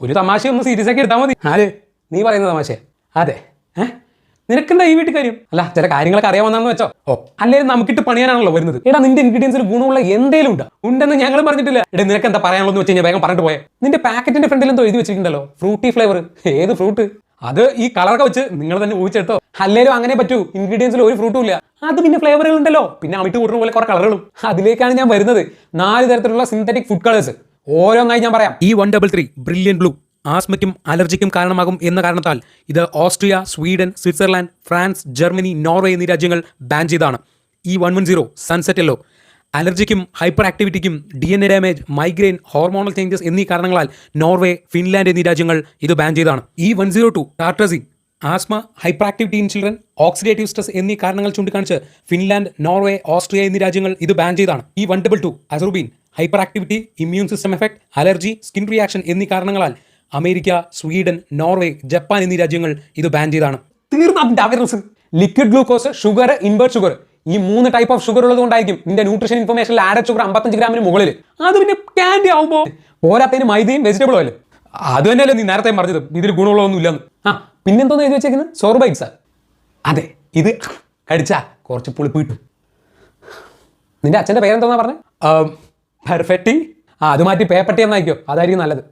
ഒരു തമാശ ഒന്ന് സീരിയസ് ആക്കി എടുത്താൽ മതി. ആര്? നീ പറയുന്ന തമാശ അതെ. ഏഹ് നിനക്കെന്താ ഈ വീട്ടിൽ കാര്യം? അല്ല ചില കാര്യങ്ങളൊക്കെ അറിയാമെന്നാന്ന് വെച്ചോ. ഓ അല്ലെങ്കിൽ നമുക്കിട്ട് പണിയാനാണല്ലോ വരുന്നത്. എടാ നിന്റെ ഇൻഗ്രീഡിയൻസിൽ ഗുണമുള്ള എന്തെങ്കിലും ഉണ്ട്? ഉണ്ടെന്ന് ഞങ്ങൾ പറഞ്ഞിട്ടില്ല. എടാ നിനക്ക് എന്താ പറയാനുള്ളതെന്ന് വെച്ച് കഴിഞ്ഞാൽ വേഗം പറഞ്ഞിട്ട് പോയെ. നിന്റെ പാക്കറ്റിന്റെ ഫ്രണ്ടിൽ എന്തോ എഴുതി വെച്ചിട്ടുണ്ടല്ലോ. ഫ്രൂട്ടി ഫ്ലേവർ ഏത് ഫ്രൂട്ട് അത് ഈ കളറൊക്കെ വെച്ച് നിങ്ങൾ തന്നെ ഊഹിച്ചെടുത്തോ. അല്ലേലും അങ്ങനെ പറ്റൂ. ഇൻഗ്രീഡിയൻസിൽ ഒരു ഫ്രൂട്ടും ഇല്ല. അത് പിന്നെ ഫ്ലേവറുകൾ ഉണ്ടല്ലോ പിന്നെ അമിട്ട് കൂട്ടുന്ന പോലെ കുറെ കളറുകളും അതിലേക്കാണ് ഞാൻ വരുന്നത്. നാല് തരത്തിലുള്ള സിന്തറ്റിക് ഫുഡ് കളേഴ്സ് ഓരോന്നായി ഞാൻ പറയാം. ഈ one double three brilliant blue ആസ്മയ്ക്കും അലർജിക്കും കാരണമാകും എന്ന കാരണത്താൽ ഇത് Austria Sweden Switzerland France Germany Norway എന്നീ രാജ്യങ്ങൾ ബാൻ ചെയ്താണ് ഈ one one zero sunset yellow അലർജിക്കും hyper ആക്ടിവിറ്റിക്കും D N A damage migraine hormonal changes എന്നീ കാരണങ്ങളാൽ നോർവേ ഫിൻലാൻഡ് എന്നീ രാജ്യങ്ങൾ ഇത് ബാൻ ചെയ്താണ് ഈ one zero two tartrazine asthma hyperactivity in children oxidative stress എന്നീ കാരണങ്ങൾ ചൂണ്ടിക്കാണിച്ച് ഫിൻലാൻഡ് നോർവേ ഓസ്ട്രിയ എന്നീ രാജ്യങ്ങൾ ഇത് ബാൻ ചെയ്താണ് ഈ one double two azorubine hyperactivity immune system effect allergy skin reaction എന്നീ കാരണങ്ങളാൽ അമേരിക്ക സ്വീഡൻ നോർവേ ജപ്പാൻ എന്നീ രാജ്യങ്ങൾ ഇത് ബാൻ ചെയ്താണ്. തീർന്ന. അതിന്റെ awareness liquid glucose sugar invert sugar ഈ മൂന്ന് ടൈപ്പ് ഓഫ് ഷുഗർ ഉള്ളത് കൊണ്ടായിരിക്കും നിന്റെ ന്യൂട്രീഷൻ ഇൻഫർമേഷനിൽ ആഡ് ഷുഗർ അമ്പത്തഞ്ച് ഗ്രാമിന് മുകളിൽ അത് പിന്നെ ക്യാൻഡി ആവുമ്പോൾ പോരാത്തതിന് മൈദയും വെജിറ്റബിൾ അല്ലേ? അത് തന്നെയല്ലേ നീ നേരത്തെ പറഞ്ഞത്. ഇതിൽ ഗുണമുള്ളതൊന്നും ഇല്ലെന്ന്. ആ പിന്നെന്തോന്ന് എഴുതി വെച്ചേക്കുന്നത് സോർബൈറ്റ്സ് അതെ ഇത് കടിച്ചാ കുറച്ച് പുളിപ്പ് കിട്ടും. നിന്റെ അച്ഛന്റെ പേരെന്തോന്നാ പറഞ്ഞത് പെർഫെക്റ്റി ആ അത് മാറ്റി പേപ്പട്ടി എന്നായിക്കോ അതായിരിക്കും നല്ലത്.